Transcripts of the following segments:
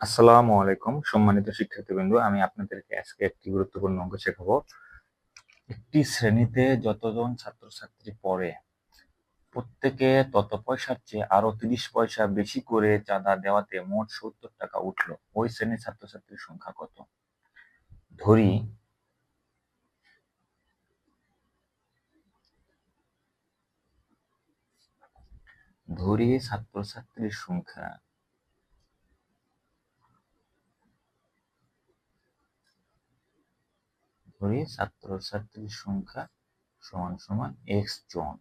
আসসালামু আলাইকুম, সম্মানিত শিক্ষার্থীবৃন্দ। আমি আপনাদেরকে আজকে একটি গুরুত্বপূর্ণ অঙ্ক শেখাবো। একটি শ্রেণীতে যতজন ছাত্রছাত্রী পড়ে, প্রত্যেকে তত পয়সার চেয়ে আরও তিরিশ পয়সা বেশি করে চাঁদা দেওয়াতে মোট সত্তর টাকা উঠল। ওই শ্রেণির ছাত্রছাত্রীর সংখ্যা কত? ধরি ধরি ছাত্রছাত্রীর সংখ্যা। ধরি ছাত্রছাত্রীর সংখ্যা সমান সমান এক্স জন।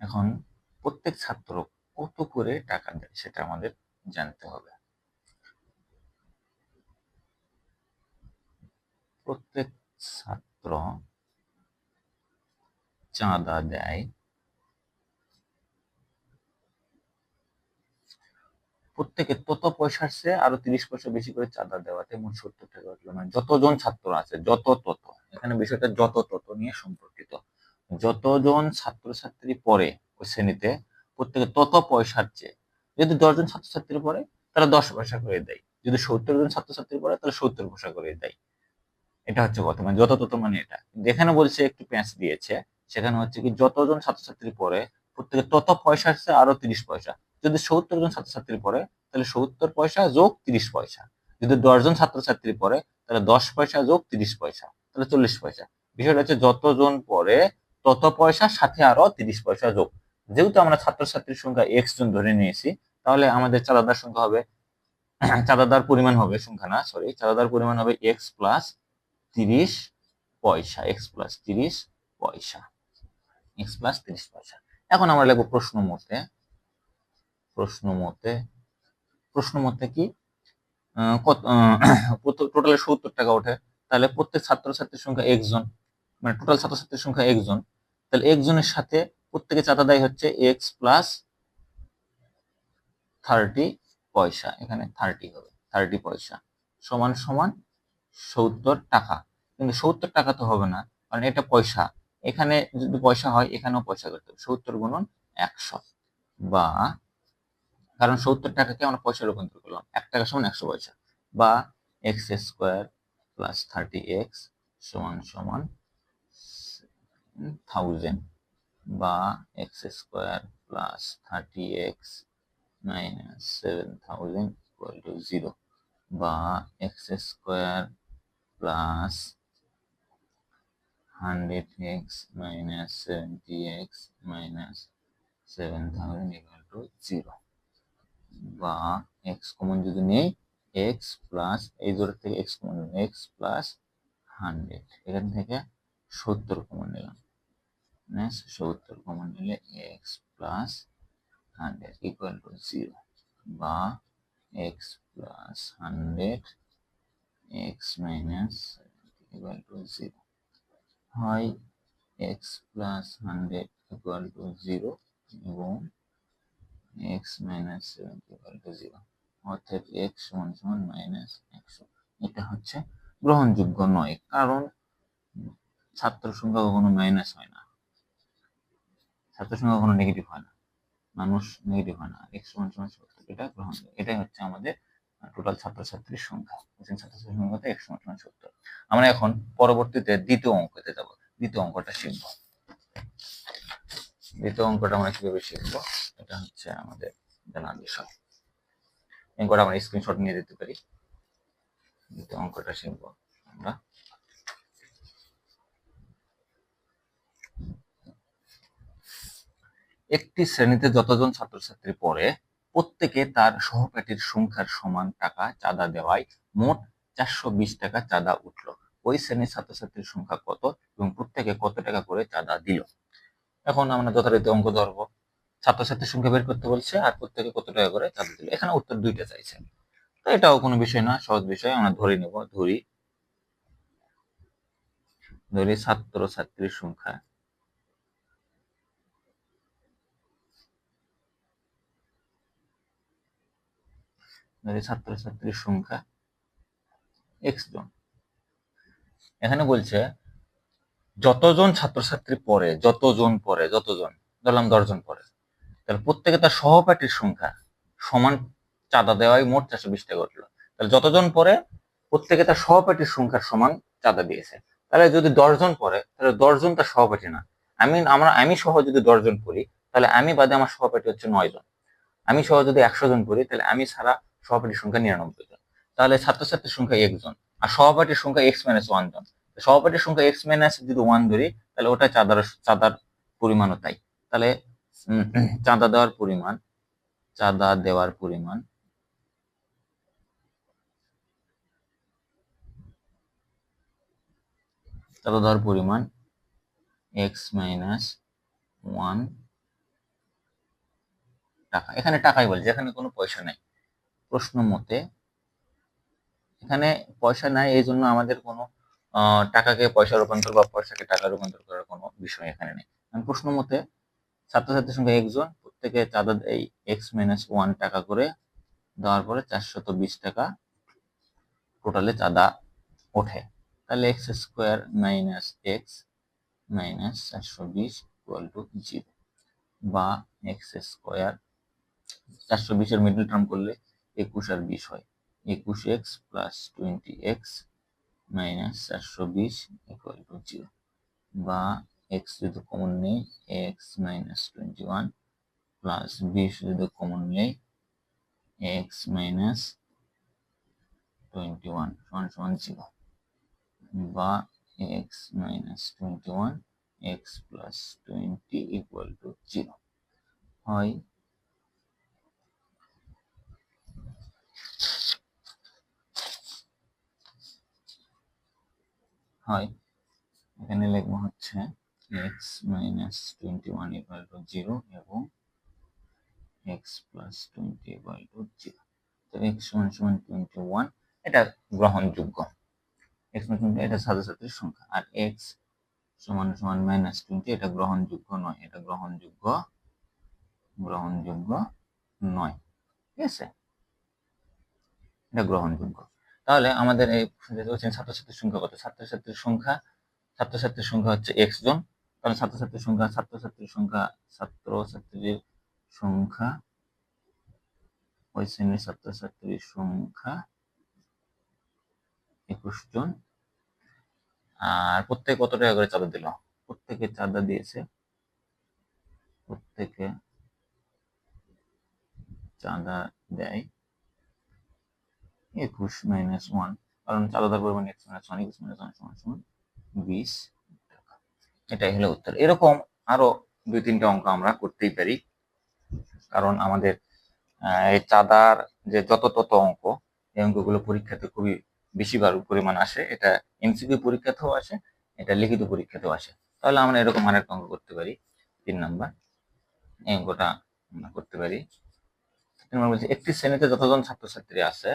এখন প্রত্যেক ছাত্র কত করে টাকা দেয় সেটা আমাদের জানতে হবে। প্রত্যেক ছাত্র চাঁদা দেয় প্রত্যেকে তত পয়সার চেয়ে আরও তিরিশ পয়সা বেশি করে চাঁদা দেওয়াতে মোট সত্তর টাকা উঠল মানে যতজন ছাত্র আছে, যত তত, এখানে বিষয়টা যত তত নিয়ে সম্পর্কিত। যতজন ছাত্রছাত্রী পড়ে ওই শ্রেণীতে, প্রত্যেকে তত পয়সার চেয়ে যদি দশজন ছাত্রছাত্রী পড়ে, তারা দশ পয়সা করে দেয়। যদি সত্তর জন ছাত্রছাত্রী পড়ে তাহলে সত্তর পয়সা করে দেয়। এটা হচ্ছে কথা মানে যত তত মানে এটা। যেখানে বলছে, একটু প্যাঁচ দিয়েছে। সেখানে হচ্ছে কি, যতজন ছাত্রছাত্রী পড়ে, প্রত্যেকে তত পয়সার চেয়ে আরও তিরিশ পয়সা। যদি সত্তর জন ছাত্রছাত্রী পড়ে, তাহলে সত্তর পয়সা যোগ তিরিশ পয়সা। যদি দশজন ছাত্রছাত্রী পড়ে, তাহলে দশ পয়সা যোগ তিরিশ পয়সা, তাহলে চল্লিশ পয়সা। বিষয়টা হচ্ছে যতজন পড়ে, তত পয়সা সাথে আরও তিরিশ পয়সা যোগ। যেহেতু আমরা ছাত্রছাত্রীর সংখ্যা এক্স জন ধরে নিয়েছি, তাহলে আমাদের চাঁদাদার সংখ্যা হবে, চাঁদাদার পরিমাণ হবে সংখ্যা না সরি চাঁদাদার পরিমাণ হবে এক্স প্লাস তিরিশ পয়সা এক্স প্লাস তিরিশ পয়সা এক্স প্লাস তিরিশ পয়সা। এখন আমরা লিখব প্রশ্ন মতে প্রশ্ন মতে প্রশ্ন মতে কি টোটালে সত্তর টাকা ওঠে, তাহলে প্রত্যেক ছাত্রছাত্রীর সংখ্যা একজন মানে টোটাল ছাত্রছাত্রীর সংখ্যা একজন তাহলে একজনের সাথে প্রত্যেকে চাঁদা দেয় হচ্ছে এক্স প্লাস থার্টি পয়সা, এখানে থার্টি হবে থার্টি পয়সা, সমান সমান সত্তর টাকা, কিন্তু সত্তর টাকা তো হবে না, কারণ এটা পয়সা, এখানে যদি পয়সা হয়, এখানেও পয়সা করতে হবে, সত্তর গুণন একশো, বা কারণ সত্তর টাকাকে আমরা পয়সা রূপান্তর করলাম। এক টাকা সমান একশো পয়সা। বা x square plus thirty x সমান সমান থাউজেন্ড বা x square plus thirty x minus seven thousand equal to zero বা x square plus hundred x minus seventy x minus seven thousand equal to zero বা x common যদি নেই x plus এই জোরের থেকে x common x plus hundred এখান থেকে সত্তর কমন নিলাম। সত্তর কমন নিলে x plus hundred equal to zero বা x plus hundred x minus equal to zero হয় x plus hundred equal to zero এবং x minus seventy to zero অর্থাৎ এক্স সমান সমান মাইনাস একশো এটা হচ্ছে গ্রহণযোগ্য নয়, কারণ ছাত্র সংখ্যা কখনো মাইনাস হয় না। ছাত্র সংখ্যা কখনো নেগেটিভ হয় না। মানুষ নেগেটিভ হয় না। এক্স সমান সমান সত্তর, এটা গ্রহণ এটাই হচ্ছে আমাদের টোটাল ছাত্রছাত্রীর সংখ্যা। ছাত্রছাত্রীর সংখ্যা কত? একশো সমান সত্তর। আমরা এখন পরবর্তীতে দ্বিতীয় অঙ্কতে যাব। দ্বিতীয় অঙ্কটা শিখব। দ্বিতীয় অঙ্কটা আমরা কীভাবে শিখব? এটা হচ্ছে আমাদের জানার বিষয়। অঙ্কটা আমরা স্ক্রিনশট নিয়ে দিতে পারি। অঙ্কটা শিখব আমরা একটি শ্রেণীতে যতজন ছাত্রছাত্রী পড়ে, প্রত্যেকে তার সহপাঠীর সংখ্যার সমান টাকা চাঁদা দেওয়ায় মোট চারশো বিশ টাকা চাঁদা উঠল। ওই শ্রেণির ছাত্রছাত্রীর সংখ্যা কত এবং প্রত্যেকে কত টাকা করে চাঁদা দিল? এখন আমরা যথারীতি অঙ্ক ধরবো। ছাত্রছাত্রীর সংখ্যা বের করতে বলছে আর প্রত্যেকে কত টাকা করে চাঁদা দিল? এখানে উত্তর দুইটা চাইছে। তো এটাও কোনো বিষয় না সহজ বিষয়। আমরা ধরে নেব, ধরি। ধরি ছাত্র ছাত্রীর সংখ্যা। ধরি ছাত্রছাত্রীর সংখ্যা। এক্স জন। এখানে বলছে, যতজন ছাত্রছাত্রী পড়ে, যতজন পড়ে, যতজন, ধরলাম দশজন পড়ে। তাহলে প্রত্যেকে তার সহপাঠীর সংখ্যা সমান চাঁদা দেওয়াই মোট চারশো বিশ টাকা উঠল তাহলে যতজন পরে প্রত্যেকে তার সহপাঠীর সংখ্যার সমান চাঁদা দিয়েছে। তাহলে যদি দশজন পড়ে, তাহলে দশজন তার সহপাঠী না। আমি, আমরা, আমি সহ যদি দশজন পড়ি, তাহলে আমি বাদে আমার সহপাঠী হচ্ছে নয় জন আমি সহ যদি একশো জন পড়ি, তাহলে আমি ছাড়া সহপাঠীর সংখ্যা নিরানব্বই জন তাহলে ছাত্রছাত্রীর সংখ্যা একজন, আর সহপাঠীর সংখ্যা এক্স মাইনাস ওয়ান জন। সহপাঠীর সংখ্যা এক্স মাইনাস যদি ওয়ান ধরি, তাহলে ওটা চাঁদার চাঁদার পরিমাণও তাই। তাহলে চাঁদা দেওয়ার পরিমাণ, চাঁদা দেওয়ার পরিমাণ। চাঁদা দেওয়ার পরিমাণ এক্স মাইনাস ওয়ান টাকা। এখানে টাকাই বলছে, এখানে কোনো পয়সা নাই। প্রশ্ন মতে, এখানে পয়সা নাই, এই জন্য আমাদের কোনো টাকাকে পয়সা রূপান্তর বা পয়সাকে টাকা রূপান্তর করার কোনো বিষয় এখানে নেই। প্রশ্ন মতে ছাত্রছাত্রীর সংখ্যা একজন প্রত্যেকে চাঁদা এই এক্স মাইনাস ওয়ান টাকা করে দেওয়ার পরে চারশত বিশ টাকা টোটালে চাঁদা ওঠে। তাহলে x square minus x minus চারশো বিশ ইকুয়াল টু জিরো বা এক্স স্কোয়ার চারশো বিশের মিডল টার্ম করলে একুশ আর বিশ হয়। একুশ x plus twenty x minus চারশো বিশ ইকুয়াল টু জিরো বা এক্স যদি কমন নেই x minus twenty one plus বিশ যদি কমন নেই এক্স মাইনাস টোয়েন্টি ওয়ান সমান সমান জিরো বা x minus twenty one x plus twenty equal to zero হয় হয়। এখানে লিখব হচ্ছে x minus twenty one equal to zero এবং x plus twenty equal to zero তো এক্স সমান সমান টোয়েন্টি ওয়ান এটা গ্রহণযোগ্য। এক্স এটা ছাত্রছাত্রীর সংখ্যা। আর এক্স সমান সমান মাইনাস টোয়েন্টি এটা গ্রহণযোগ্য নয়। এটা গ্রহণযোগ্য গ্রহণযোগ্য নয়। ঠিক আছে? এটা গ্রহণযোগ্য। তাহলে আমাদের এই ছাত্রছাত্রীর সংখ্যা কত? ছাত্রছাত্রীর সংখ্যা ছাত্রছাত্রীর সংখ্যা হচ্ছে এক্স জন। কারণ ছাত্রছাত্রীর সংখ্যা ছাত্রছাত্রীর সংখ্যা ছাত্রছাত্রীর সংখ্যা ওই শ্রেণির ছাত্রছাত্রীর সংখ্যা একুশ জন। আর প্রত্যেক কত টাকা করে চাঁদা দিল? প্রত্যেকে চাঁদা দিয়েছে। প্রত্যেকে চাঁদা দেয়। একুশ মাইনাস ওয়ান কারণ চাঁদাদার পরিমাণ এক্স মাইনাস ওয়ান একুশ মাইনাস ওয়ান সমান সমান বিশ। এটাই হলো উত্তর। এরকম আরও দুই তিনটা অঙ্ক আমরা করতেই পারি। কারণ আমাদের এই চাঁদার যে যত তত অঙ্ক, এই অঙ্কগুলো পরীক্ষাতে খুবই বেশি পরিমাণ আসে। এটা এমসিকিউ পরীক্ষাতেও আসে, এটা লিখিত পরীক্ষাতেও আসে। তাহলে আমরা এরকম আরেকটা অঙ্ক করতে পারি, তিন নাম্বার। এই অঙ্কটা আমরা করতে পারি। একটি শ্রেণীতে যতজন ছাত্রছাত্রী আছে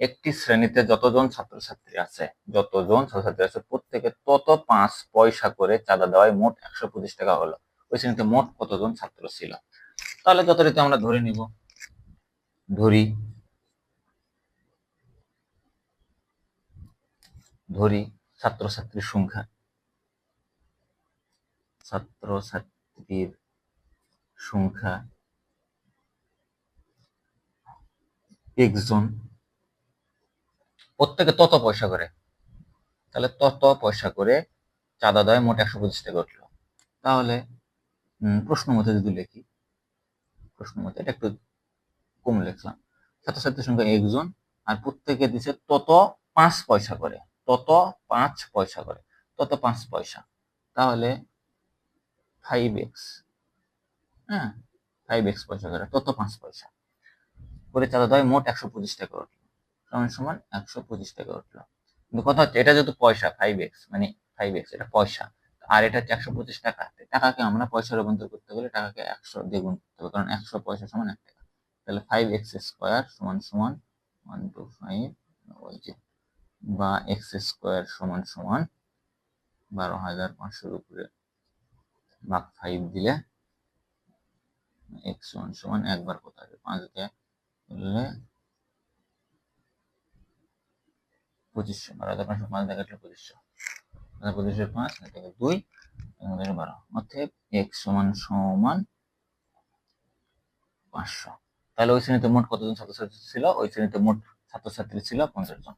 একটি শ্রেণীতে যতজন ছাত্রছাত্রী আছে, যতজন ছাত্রছাত্রী আছে, প্রত্যেকে তত পাঁচ পয়সা করে চাঁদা দেওয়ায় মোট একশো পঁচিশ টাকা হলো। ওই শ্রেণীতে মোট কতজন ছাত্র ছিল? তাহলে যথারীতি আমরা ধরে নিব। ধরি। ধরি ছাত্রছাত্রীর সংখ্যা। ছাত্রছাত্রীর সংখ্যা একজন প্রত্যেকে তত পয়সা করে। তাহলে তত পয়সা করে চাঁদা দেয় মোট একশো পঁচিশ টাকা উঠল। তাহলে প্রশ্ন মতে যদি লিখি, প্রশ্ন মতে এটা একটু কম লিখলাম, ছাত্রছাত্রীর সংখ্যা একজন আর প্রত্যেকে দিছে তত পাঁচ পয়সা করে, তত পাঁচ পয়সা করে, তত পাঁচ পয়সা। তাহলে ফাইভ এক্স হ্যাঁ ফাইভ এক্স পয়সা করে, তত পাঁচ পয়সা। করে চাঁদা দেয় মোট একশো পঁচিশ টাকা উঠল। সমান সমান একশো পঁচিশ টাকা উঠল। কিন্তু কথা হচ্ছে, এটা যেহেতু পয়সা ফাইভ এক্স মানে ফাইভ এক্স এটা পয়সা, আর এটা হচ্ছে একশো পঁচিশ টাকা টাকাকে আমরা পয়সা রূপান্তর করতে গেলে টাকাকে একশো দ্বিগুণ করতে হবে, কারণ একশো পয়সা সমান এক টাকা। তাহলে ফাইভ এক্স স্কোয়ার সমান সমান ওয়ান টু ফাইভ ওই যে, বা এক্স স্কোয়ার সমান সমান বারো হাজার পাঁচশোর উপরে ভাগ ফাইভ দিলে এক্স সমান সমান একবার কোথায়? পাঁচ দিয়ে পঁচিশশো, বারো হাজার পাঁচশো, পাঁচ দেখা গেল পঁচিশশো। পঁচিশশো পাঁচ দেখা দুই দেখা বারো। অর্থাৎ এক সমান সমান পাঁচশো। তাহলে ওই শ্রেণীতে মোট কতজন ছাত্রছাত্রী ছিল? ওই শ্রেণীতে মোট ছাত্রছাত্রী ছিল পঞ্চাশ জন।